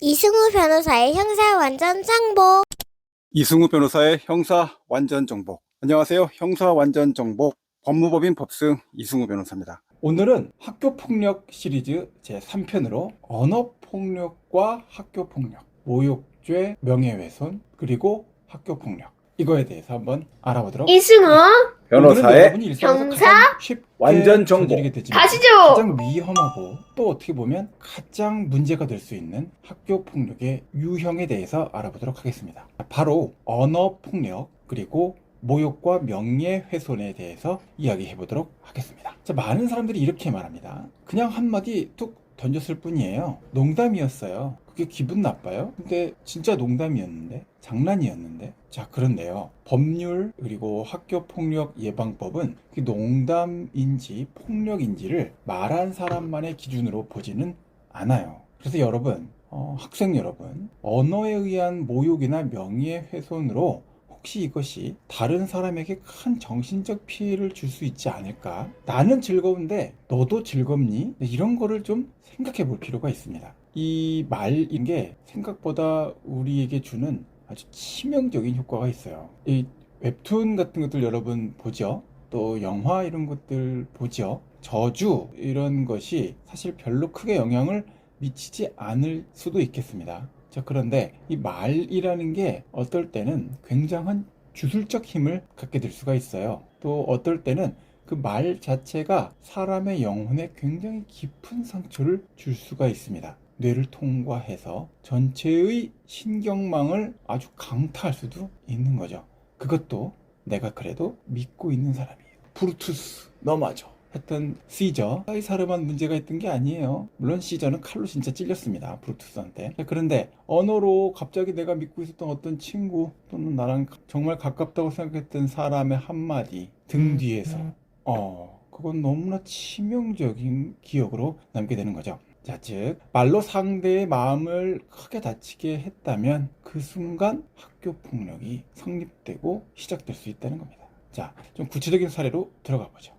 이승우 변호사의 형사 완전 정복. 이승우 변호사의 형사 완전 정복. 안녕하세요. 형사 완전 정복 법무법인 법승 이승우 변호사입니다. 오늘은 학교 폭력 시리즈 제 3편으로 언어 폭력과 학교 폭력, 모욕죄, 명예훼손, 그리고 학교 폭력 이거에 대해서 한번 알아보도록 이승우 일상에서 형사 완전 되지만 가시죠. 가장 위험하고 또 어떻게 보면 가장 문제가 될 수 있는 학교 폭력의 유형에 대해서 알아보도록 하겠습니다. 바로 언어 폭력 그리고 모욕과 명예훼손에 대해서 이야기해 보도록 하겠습니다. 자, 많은 사람들이 이렇게 말합니다. 그냥 한마디 툭 던졌을 뿐이에요. 농담이었어요. 그게 기분 나빠요? 근데 진짜 농담이었는데? 장난이었는데? 자, 그런데요. 법률 그리고 학교 폭력 예방법은 그 농담인지 폭력인지를 말한 사람만의 기준으로 보지는 않아요. 그래서 여러분, 어, 학생 여러분, 언어에 의한 모욕이나 명예 훼손으로 혹시 이것이 다른 사람에게 큰 정신적 피해를 줄 수 있지 않을까? 나는 즐거운데 너도 즐겁니? 이런 거를 좀 생각해 볼 필요가 있습니다. 이 말인 게 생각보다 우리에게 주는 아주 치명적인 효과가 있어요. 이 웹툰 같은 것들 여러분 보죠? 또 영화 이런 것들 보죠? 저주 이런 것이 사실 별로 크게 영향을 미치지 않을 수도 있겠습니다. 자, 그런데 이 말이라는 게 어떨 때는 굉장한 주술적 힘을 갖게 될 수가 있어요. 또 어떨 때는 그 말 자체가 사람의 영혼에 굉장히 깊은 상처를 줄 수가 있습니다. 뇌를 통과해서 전체의 신경망을 아주 강타할 수도 있는 거죠. 그것도 내가 그래도 믿고 있는 사람이에요. 브루투스, 너 맞아. 했던 시저 이 사람만 문제가 있던 게 아니에요 물론 시저는 칼로 진짜 찔렸습니다 브루투스한테 그런데 언어로 갑자기 내가 믿고 있었던 어떤 친구 또는 나랑 정말 가깝다고 생각했던 사람의 한마디 등 뒤에서 어 그건 너무나 치명적인 기억으로 남게 되는 거죠 자, 즉 말로 상대의 마음을 크게 다치게 했다면 그 순간 학교 폭력이 성립되고 시작될 수 있다는 겁니다 자, 좀 구체적인 사례로 들어가 보죠.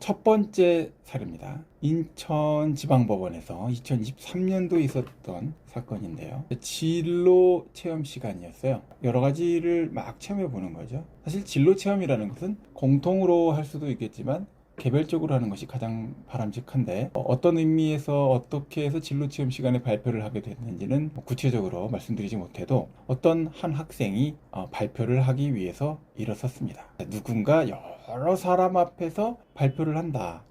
첫 번째 사례입니다. 인천지방법원에서 2023년도에 있었던 사건인데요. 진로 체험 시간이었어요. 여러 가지를 막 체험해 보는 거죠. 사실 진로 체험이라는 것은 공통으로 할 수도 있겠지만 개별적으로 하는 것이 가장 바람직한데 어, 어떤 의미에서 어떻게 해서 진로 체험 시간에 발표를 하게 됐는지는 뭐 구체적으로 말씀드리지 못해도 어떤 한 학생이 어, 발표를 하기 위해서 일어섰습니다. 누군가 여러 사람 앞에서 발표를 한다.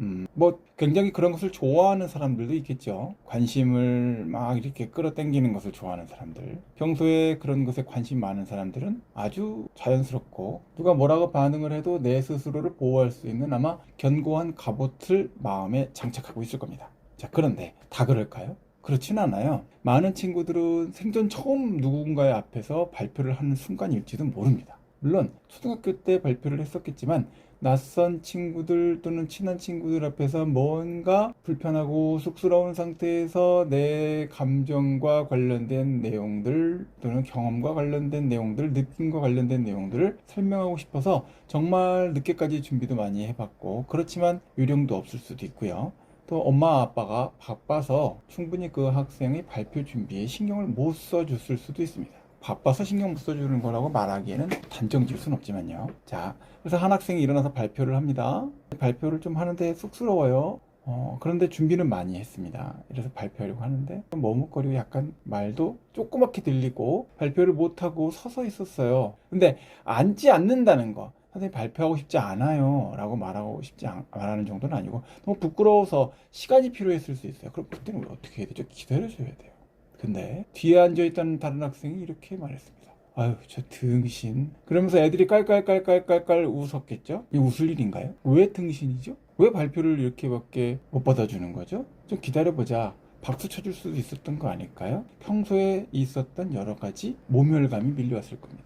음, 뭐 굉장히 그런 것을 좋아하는 사람들도 있겠죠. 관심을 막 이렇게 끌어당기는 것을 좋아하는 사람들. 평소에 그런 것에 관심 많은 사람들은 아주 자연스럽고 누가 뭐라고 반응을 해도 내 스스로를 보호할 수 있는 아마 견고한 갑옷을 마음에 장착하고 있을 겁니다. 자, 그런데 다 그럴까요? 그렇진 않아요. 많은 친구들은 생전 처음 누군가의 앞에서 발표를 하는 순간일지도 모릅니다. 물론 초등학교 때 발표를 했었겠지만 낯선 친구들 또는 친한 친구들 앞에서 뭔가 불편하고 쑥스러운 상태에서 내 감정과 관련된 내용들 또는 경험과 관련된 내용들, 느낌과 관련된 내용들을 설명하고 싶어서 정말 늦게까지 준비도 많이 해봤고 그렇지만 요령도 없을 수도 있고요. 또 엄마 아빠가 바빠서 충분히 그 학생의 발표 준비에 신경을 못 써줬을 수도 있습니다. 바빠서 신경 못 써주는 거라고 말하기에는 단정 지을 수는 없지만요. 자, 그래서 한 학생이 일어나서 발표를 합니다. 발표를 좀 하는데 쑥스러워요. 어, 그런데 준비는 많이 했습니다. 이래서 발표하려고 하는데 좀 머뭇거리고 약간 말도 조그맣게 들리고 발표를 못하고 서서 있었어요. 근데 앉지 않는다는 거. 선생님 발표하고 싶지 않아요. 라고 말하고 싶지 않, 말하는 정도는 아니고 너무 부끄러워서 시간이 필요했을 수 있어요. 그럼 그때는 어떻게 해야 되죠? 기다려줘야 돼요. 근데 뒤에 앉아있던 다른 학생이 이렇게 말했습니다. 아유 저 등신 그러면서 애들이 깔깔깔깔깔깔 웃었겠죠? 이 웃을 일인가요? 왜 등신이죠? 왜 발표를 이렇게밖에 못 받아주는 거죠? 좀 기다려보자 박수 쳐줄 수도 있었던 거 아닐까요? 평소에 있었던 여러 가지 모멸감이 밀려왔을 겁니다.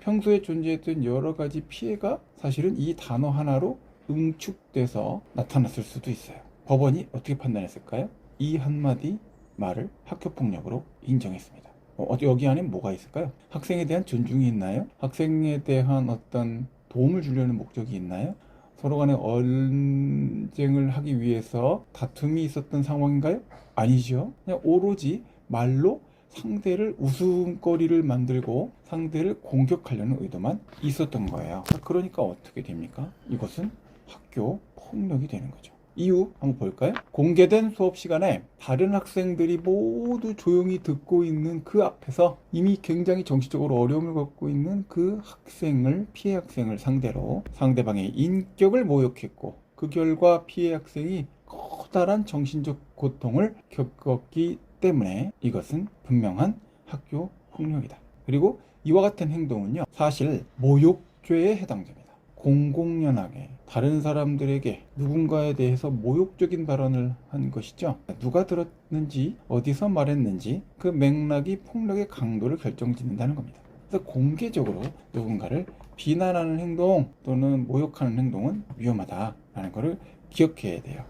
평소에 존재했던 여러 가지 피해가 사실은 이 단어 하나로 응축돼서 나타났을 수도 있어요. 법원이 어떻게 판단했을까요? 이 한마디 말을 학교폭력으로 인정했습니다. 어, 여기 안에 뭐가 있을까요? 학생에 대한 존중이 있나요? 학생에 대한 어떤 도움을 주려는 목적이 있나요? 서로 간에 언쟁을 하기 위해서 다툼이 있었던 상황인가요? 아니죠. 그냥 오로지 말로 상대를 웃음거리를 만들고 상대를 공격하려는 의도만 있었던 거예요. 그러니까 어떻게 됩니까? 이것은 학교 폭력이 되는 거죠. 이유 한번 볼까요? 공개된 수업 시간에 다른 학생들이 모두 조용히 듣고 있는 그 앞에서 이미 굉장히 정신적으로 어려움을 겪고 있는 그 학생을 피해 학생을 상대로 상대방의 인격을 모욕했고 그 결과 피해 학생이 커다란 정신적 고통을 겪었기 때문에 이것은 분명한 학교 폭력이다. 그리고 이와 같은 행동은요, 사실 모욕죄에 해당됩니다. 공공연하게 다른 사람들에게 누군가에 대해서 모욕적인 발언을 한 것이죠. 누가 들었는지, 어디서 말했는지 그 맥락이 폭력의 강도를 결정짓는다는 겁니다. 그래서 공개적으로 누군가를 비난하는 행동 또는 모욕하는 행동은 위험하다라는 것을 기억해야 돼요.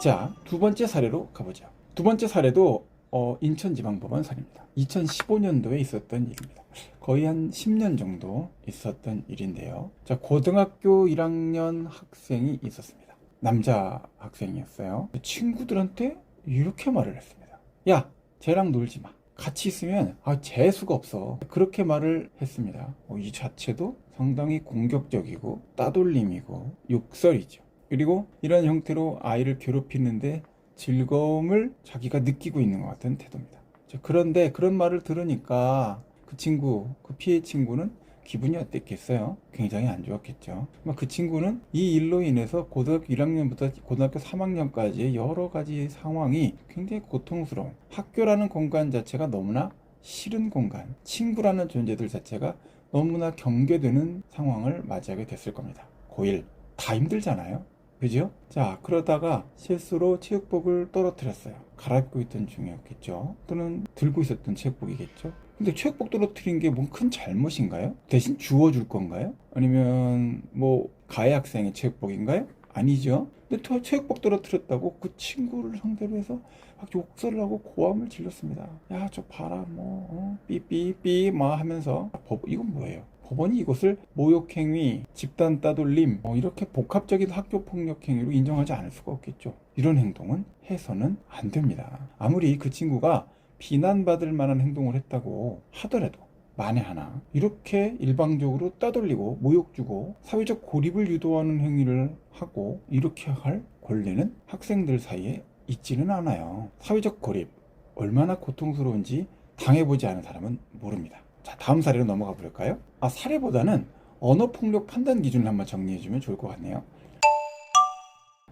자, 두 번째 사례로 가보죠. 두 번째 사례도 어, 인천지방법원 사례입니다. 2015년도에 있었던 일입니다. 거의 한 10년 정도 있었던 일인데요. 자, 고등학교 1학년 학생이 있었습니다. 남자 학생이었어요. 친구들한테 이렇게 말을 했습니다. 야, 쟤랑 놀지 마. 같이 있으면 아, 재수가 없어. 그렇게 말을 했습니다. 어, 이 자체도 상당히 공격적이고 따돌림이고 욕설이죠. 그리고 이런 형태로 아이를 괴롭히는데 즐거움을 자기가 느끼고 있는 것 같은 태도입니다. 자, 그런데 그런 말을 들으니까 그 친구, 그 피해 친구는 기분이 어땠겠어요? 굉장히 안 좋았겠죠. 아마 그 친구는 이 일로 인해서 고등학교 1학년부터 고등학교 3학년까지의 여러 가지 상황이 굉장히 고통스러운 학교라는 공간 자체가 너무나 싫은 공간, 친구라는 존재들 자체가 너무나 경계되는 상황을 맞이하게 됐을 겁니다. 고1 다 힘들잖아요. 그죠? 자, 그러다가 실수로 체육복을 떨어뜨렸어요. 갈아입고 있던 중이었겠죠. 또는 들고 있었던 체육복이겠죠. 근데 체육복 떨어뜨린 게 뭔 큰 잘못인가요? 대신 주워줄 건가요? 아니면 뭐 가해 학생의 체육복인가요? 아니죠. 근데 또 체육복 떨어뜨렸다고 그 친구를 상대로 해서 막 욕설을 하고 고함을 질렀습니다. 야, 저 봐라, 뭐, 어? 삐삐삐, 막 하면서. 법, 이건 뭐예요? 법원이 이것을 모욕행위, 집단 따돌림, 뭐 이렇게 복합적인 학교 폭력 행위로 인정하지 않을 수가 없겠죠. 이런 행동은 해서는 안 됩니다. 아무리 그 친구가 비난받을 만한 행동을 했다고 하더라도 만에 하나 이렇게 일방적으로 따돌리고 모욕 주고 사회적 고립을 유도하는 행위를 하고 이렇게 할 권리는 학생들 사이에 있지는 않아요. 사회적 고립 얼마나 고통스러운지 당해보지 않은 사람은 모릅니다. 자, 다음 사례로 넘어가 볼까요? 아, 사례보다는 언어 폭력 판단 기준을 한번 정리해 주면 좋을 것 같네요.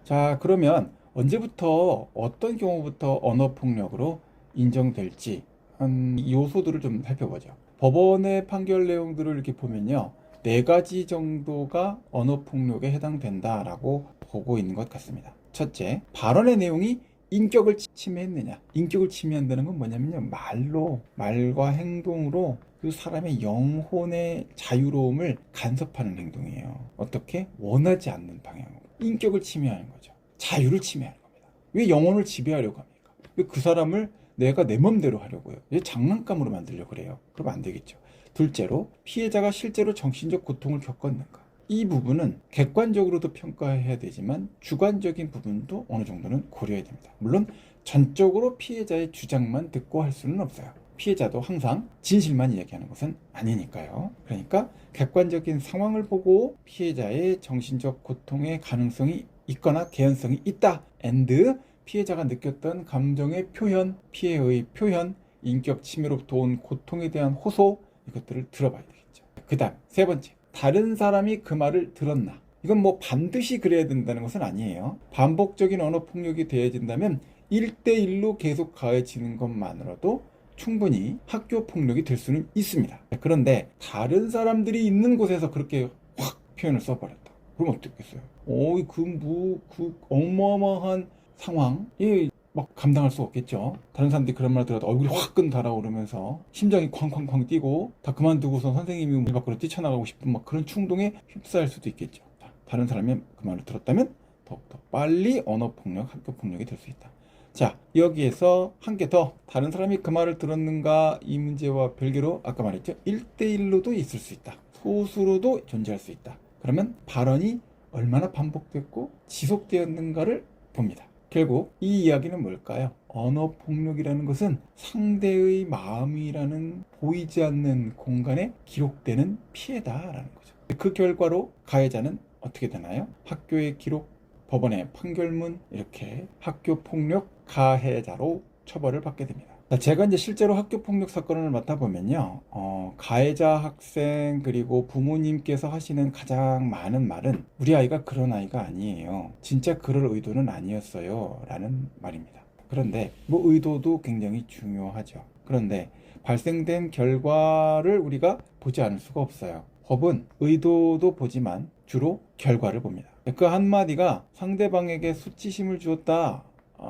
자, 그러면 언제부터 어떤 경우부터 언어 폭력으로 인정될지 한 요소들을 좀 살펴보죠. 법원의 판결 내용들을 이렇게 보면요. 네 가지 정도가 언어 폭력에 해당된다라고 보고 있는 것 같습니다. 첫째, 발언의 내용이 인격을 침해했느냐. 인격을 침해한다는 건 뭐냐면요. 말로, 말과 행동으로 그 사람의 영혼의 자유로움을 간섭하는 행동이에요. 어떻게? 원하지 않는 방향으로. 인격을 침해하는 거죠. 자유를 침해하는 겁니다. 왜 영혼을 지배하려고 합니까? 왜 그 사람을 내가 내 맘대로 하려고요. 왜 장난감으로 만들려고 그래요? 그러면 안 되겠죠. 둘째로 피해자가 실제로 정신적 고통을 겪었는가? 이 부분은 객관적으로도 평가해야 되지만 주관적인 부분도 어느 정도는 고려해야 됩니다. 물론 전적으로 피해자의 주장만 듣고 할 수는 없어요. 피해자도 항상 진실만 이야기하는 것은 아니니까요. 그러니까 객관적인 상황을 보고 피해자의 정신적 고통의 가능성이 있거나 개연성이 있다. and 피해자가 느꼈던 감정의 표현, 피해의 표현, 인격 침해로부터 온 고통에 대한 호소 이것들을 들어봐야 되겠죠. 그다음 세 번째. 다른 사람이 그 말을 들었나? 이건 뭐 반드시 그래야 된다는 것은 아니에요. 반복적인 언어 폭력이 되어진다면 1대1로 계속 가해지는 것만으로도 충분히 학교 폭력이 될 수는 있습니다. 그런데 다른 사람들이 있는 곳에서 그렇게 확 표현을 써버렸다. 그럼 어떻겠어요? 어이 그 뭐, 그 어마어마한 상황이 막 감당할 수 없겠죠. 다른 사람들이 그런 말 들어도 얼굴이 화끈 달아오르면서 심장이 쾅쾅쾅 뛰고 다 그만두고서 선생님이 문 밖으로 뛰쳐나가고 싶은 막 그런 충동에 휩싸일 수도 있겠죠. 자, 다른 사람이 그 말을 들었다면 더욱더 빨리 언어 폭력, 학교 폭력이 될 수 있다. 자, 여기에서 한 개 더. 다른 사람이 그 말을 들었는가 이 문제와 별개로 아까 말했죠. 1대1로도 있을 수 있다. 소수로도 존재할 수 있다. 그러면 발언이 얼마나 반복됐고 지속되었는가를 봅니다. 결국 이 이야기는 뭘까요? 언어 폭력이라는 것은 상대의 마음이라는 보이지 않는 공간에 기록되는 피해다라는 거죠. 그 결과로 가해자는 어떻게 되나요? 학교의 기록, 법원의 판결문 이렇게 학교 폭력 가해자로 처벌을 받게 됩니다. 자, 제가 이제 실제로 학교 폭력 사건을 맡아보면요, 어, 가해자 학생 그리고 부모님께서 하시는 가장 많은 말은 우리 아이가 그런 아이가 아니에요. 진짜 그럴 의도는 아니었어요. 라는 말입니다. 그런데 뭐 의도도 굉장히 중요하죠. 그런데 발생된 결과를 우리가 보지 않을 수가 없어요. 법은 의도도 보지만 주로 결과를 봅니다. 그 한마디가 상대방에게 수치심을 주었다.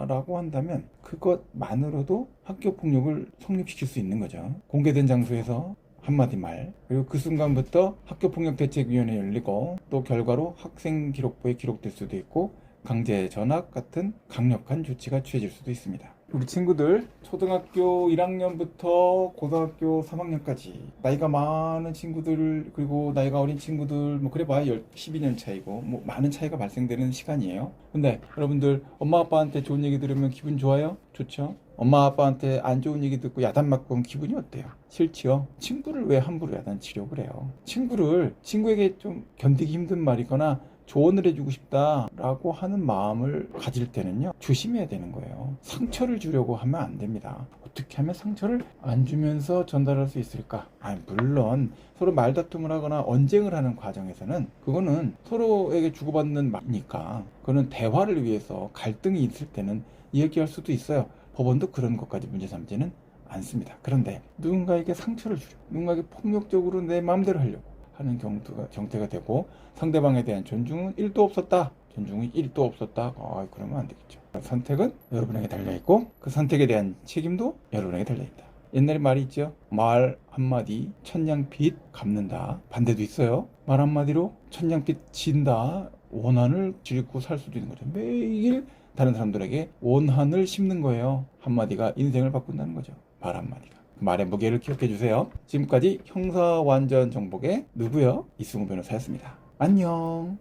라고 한다면 그것만으로도 학교 폭력을 성립시킬 수 있는 거죠. 공개된 장소에서 한마디 말 그리고 그 순간부터 학교 폭력 대책위원회 열리고 또 결과로 학생 기록부에 기록될 수도 있고 강제 전학 같은 강력한 조치가 취해질 수도 있습니다. 우리 친구들 초등학교 1학년부터 고등학교 3학년까지 나이가 많은 친구들 그리고 나이가 어린 친구들 뭐 그래 봐야 12년 차이고 뭐 많은 차이가 발생되는 시간이에요. 근데 여러분들 엄마 아빠한테 좋은 얘기 들으면 기분 좋아요? 좋죠? 엄마 아빠한테 안 좋은 얘기 듣고 야단 맞고 기분이 어때요? 싫지요? 친구를 왜 함부로 야단치려고 그래요? 친구를 친구에게 좀 견디기 힘든 말이거나 조언을 해주고 싶다라고 하는 마음을 가질 때는요 조심해야 되는 거예요. 상처를 주려고 하면 안 됩니다. 어떻게 하면 상처를 안 주면서 전달할 수 있을까? 아 물론 서로 말다툼을 하거나 언쟁을 하는 과정에서는 그거는 서로에게 주고받는 말이니까 그거는 대화를 위해서 갈등이 있을 때는 얘기할 수도 있어요. 법원도 그런 것까지 문제 삼지는 않습니다. 그런데 누군가에게 상처를 주려 누군가에게 폭력적으로 내 마음대로 하려고 하는 경우가 정태가 되고 상대방에 대한 존중은 1도 없었다. 존중이 1도 없었다. 아, 그러면 안 되겠죠. 선택은 여러분에게 달려 있고 그 선택에 대한 책임도 여러분에게 달려 있다. 옛날에 말이 있죠. 말 한마디 천냥빚 갚는다. 반대도 있어요. 말 한마디로 천냥빚 진다. 원한을 짓고 살 수도 있는 거죠. 매일 다른 사람들에게 원한을 심는 거예요. 한마디가 인생을 바꾼다는 거죠. 말 한마디가. 말의 무게를 기억해 주세요. 지금까지 형사 완전 정복의 누구요? 이승우 변호사였습니다. 안녕.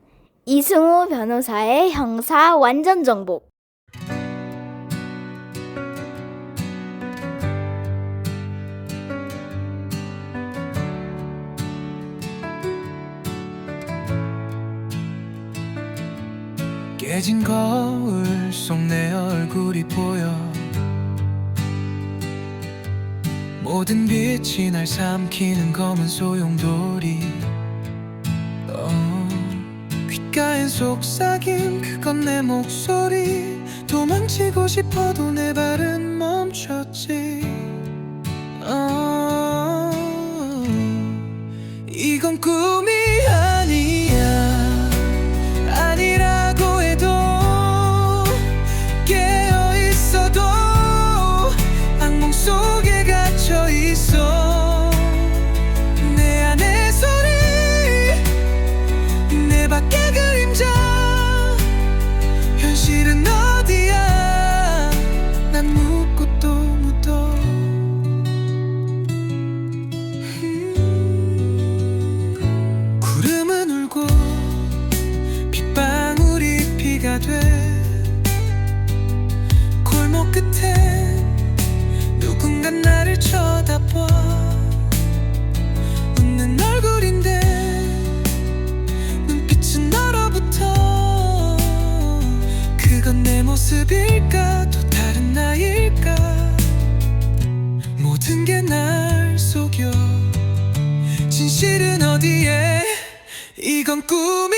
이승우 변호사의 형사 완전 정복. 깨진 거울 속 내 얼굴이 보여 모든 빛이 날 삼키는 검은 소용돌이. 어, 귓가엔 속삭임 그건 내 목소리. 도망치고 싶어도 내 발은 멈췄지. 어, 이건 꿈이 아니야 모습일까? 또 다른 나일까? 모든 게 날 속여. 진실은 어디에? 이건 꿈이